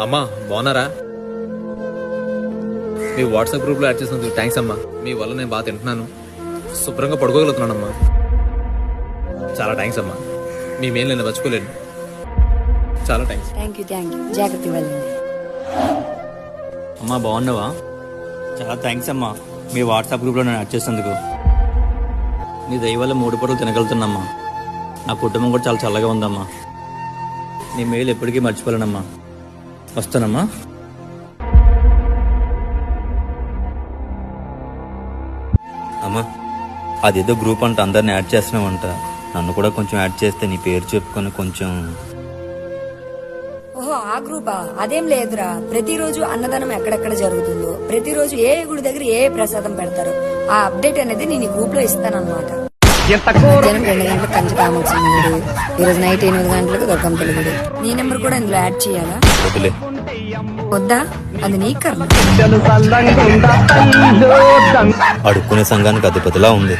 అమ్మా బాగున్నారా? మీ వాట్సాప్ గ్రూప్లో యాడ్ చేసినందుకు థ్యాంక్స్ అమ్మా. మీ వల్ల నేను బాగా తింటున్నాను. శుభ్రంగా పడుకోగలుగుతున్నానమ్మా. చాలా థ్యాంక్స్ అమ్మా. మీ మేలు నేను మర్చిపోలేను. చాలా thanks thank you thank you జాగ్రత్త వెళ్ళండి. అమ్మా బాగున్నావా? చాలా థ్యాంక్స్ అమ్మా. మీ వాట్సాప్ గ్రూప్లో నేను యాడ్ చేసినందుకు. నీ దయ వల్ల మూడు పూటలు తినగలుగుతున్నామ్మా నా కుటుంబం కూడా చాలా చల్లగా ఉందమ్మా. నీ మేలు ఎప్పటికీ మర్చిపోలేనమ్మా. వస్తానమ్మా. అమ్మా అదేదో గ్రూప్ అంట అందరిని యాడ్ చేస్తున్నావంట. నన్ను కూడా కొంచెం యాడ్ చేస్తే నీ పేరు చెప్పుకొని కొంచెం ఓహో ఆ గ్రూపా? అదేం లేదురా. ప్రతిరోజు అన్నదానం ఎక్కడెక్కడ జరుగుతుందో ప్రతిరోజు ఏ గుడి దగ్గర ఏ ప్రసాదం పెడతారో ఆ అప్డేట్ అనేది నేను ఈ గ్రూప్లో ఇస్తానన్నమాట మధ్యాహ్నం రెండు గంటలకు కంచి కామాక్షి గుడి ఈరోజు నైట్ ఎనిమిది గంటలకు దుర్గం గుడి. నీ నెంబర్ కూడా ఇందులో యాడ్ చేయాలా? వదిలే. వద్దా? అది నీ కర్మ. అడుక్కునే సంఘానికి అధిపతిలా ఉంది.